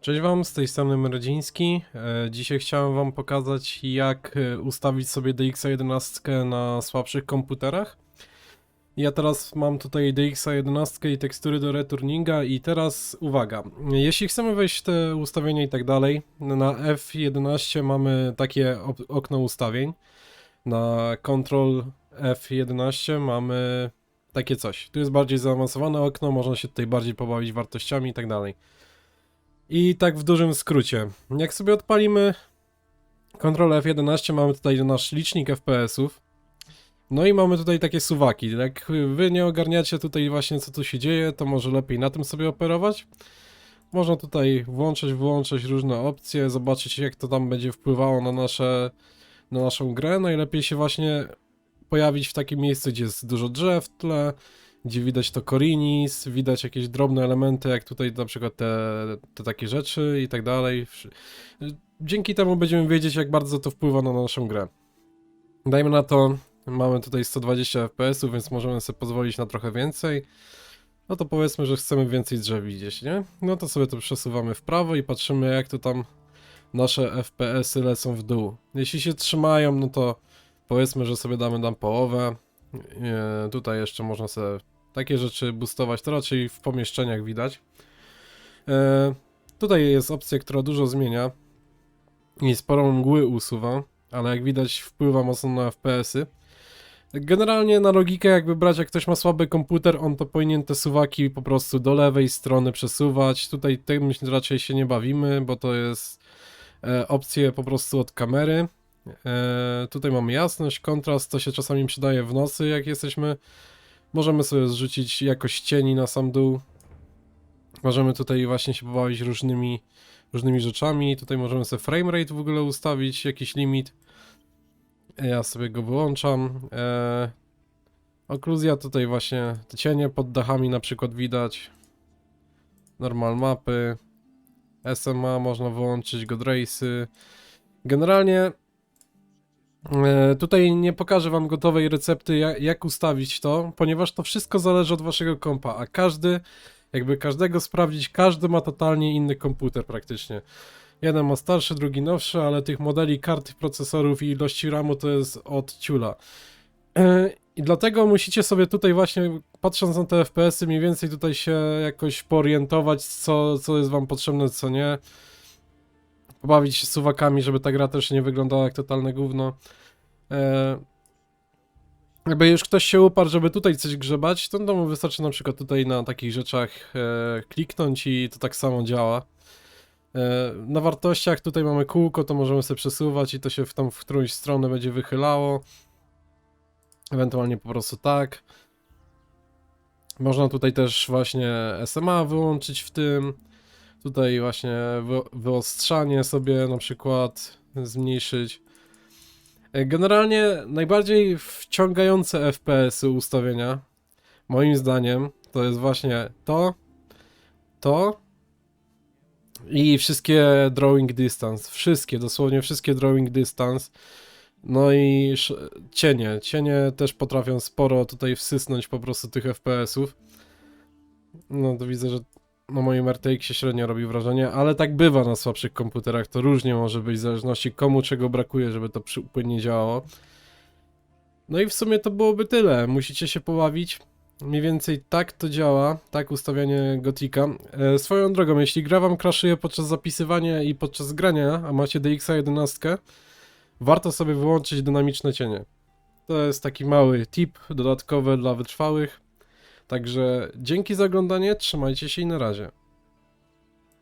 Cześć Wam, z tej strony Mrodziński. E, Dzisiaj chciałem Wam pokazać, jak e, ustawić sobie DX11 na słabszych komputerach. Ja teraz mam tutaj DX11 i tekstury do returninga i teraz uwaga, jeśli chcemy wejść w te ustawienia i tak dalej, na F11 mamy takie okno ustawień, na Ctrl F11 mamy takie coś. Tu jest bardziej zaawansowane okno, można się tutaj bardziej pobawić wartościami i tak dalej. I tak w dużym skrócie. Jak sobie odpalimy Ctrl F11, mamy tutaj nasz licznik FPS-ów. No i mamy tutaj takie suwaki. Jak wy nie ogarniacie tutaj właśnie co tu się dzieje, to może lepiej na tym sobie operować. Można tutaj włączyć, wyłączyć różne opcje, zobaczyć jak to tam będzie wpływało na nasze na naszą grę. Najlepiej się właśnie pojawić w takim miejscu, gdzie jest dużo drzew w tle, gdzie widać to Korinis, widać jakieś drobne elementy, jak tutaj na przykład te, te takie rzeczy i tak dalej. Dzięki temu będziemy wiedzieć, jak bardzo to wpływa na naszą grę. Dajmy na to, mamy tutaj 120 fps, więc możemy sobie pozwolić na trochę więcej. No to powiedzmy, że chcemy więcej drzew widzieć, nie? No to sobie to przesuwamy w prawo i patrzymy, jak to tam nasze FPS-y lecą w dół. Jeśli się trzymają, no to powiedzmy, że sobie damy tam połowę. Tutaj jeszcze można sobie takie rzeczy boostować, to raczej w pomieszczeniach widać. E, tutaj jest opcja, która dużo zmienia i sporo mgły usuwa, ale jak widać wpływa mocno na FPS-y. Generalnie na logikę jakby brać, jak ktoś ma słaby komputer, on to powinien te suwaki po prostu do lewej strony przesuwać. Tutaj tym raczej się nie bawimy, bo to jest e, opcje po prostu od kamery. E, tutaj mamy jasność, kontrast, to się czasami przydaje w nocy, jak jesteśmy. Możemy sobie zrzucić jakość cieni na sam dół. Możemy tutaj właśnie się pobawić różnymi, różnymi rzeczami. Tutaj możemy sobie framerate w ogóle ustawić, jakiś limit. Ja sobie go wyłączam. E, okluzja tutaj właśnie, te cienie pod dachami na przykład widać. Normal mapy. SMA można wyłączyć, God Race'y. Generalnie tutaj nie pokażę wam gotowej recepty jak, ustawić to, ponieważ to wszystko zależy od waszego kompa, a każdy, jakby każdego sprawdzić, każdy ma totalnie inny komputer praktycznie. Jeden ma starszy, drugi nowszy, ale tych modeli kart, procesorów i ilości RAMu to jest od ciula. E, I dlatego musicie sobie tutaj właśnie, patrząc na te FPS-y, mniej więcej tutaj się jakoś poorientować, co, co jest wam potrzebne, co nie. Pobawić się suwakami, żeby ta gra też nie wyglądała jak totalne gówno. E, jakby już ktoś się uparł, żeby tutaj coś grzebać, to, mu wystarczy na przykład tutaj na takich rzeczach e, kliknąć i to tak samo działa. E, na wartościach tutaj mamy kółko, to możemy sobie przesuwać i to się w tą w którąś stronę będzie wychylało. Ewentualnie po prostu tak. Można tutaj też właśnie SMA wyłączyć w tym. Tutaj właśnie wy, wyostrzanie sobie na przykład zmniejszyć. E, Generalnie najbardziej wciągające FPS-y ustawienia, moim zdaniem, to jest właśnie to, to i wszystkie drawing distance. Wszystkie, dosłownie wszystkie drawing distance. No i cienie. Cienie też potrafią sporo tutaj wsysnąć po prostu tych FPS-ów. No to widzę, że na moim RTX średnio robi wrażenie, ale tak bywa na słabszych komputerach. To różnie może być w zależności komu czego brakuje, żeby to płynnie działało. No i w sumie to byłoby tyle. Musicie się pobawić. Mniej więcej tak to działa, tak ustawianie Gotika. E, swoją drogą, jeśli gra wam crashuje podczas zapisywania i podczas grania, a macie DXA 11, warto sobie wyłączyć dynamiczne cienie. To jest taki mały tip dodatkowy dla wytrwałych. Także dzięki za oglądanie, trzymajcie się i na razie.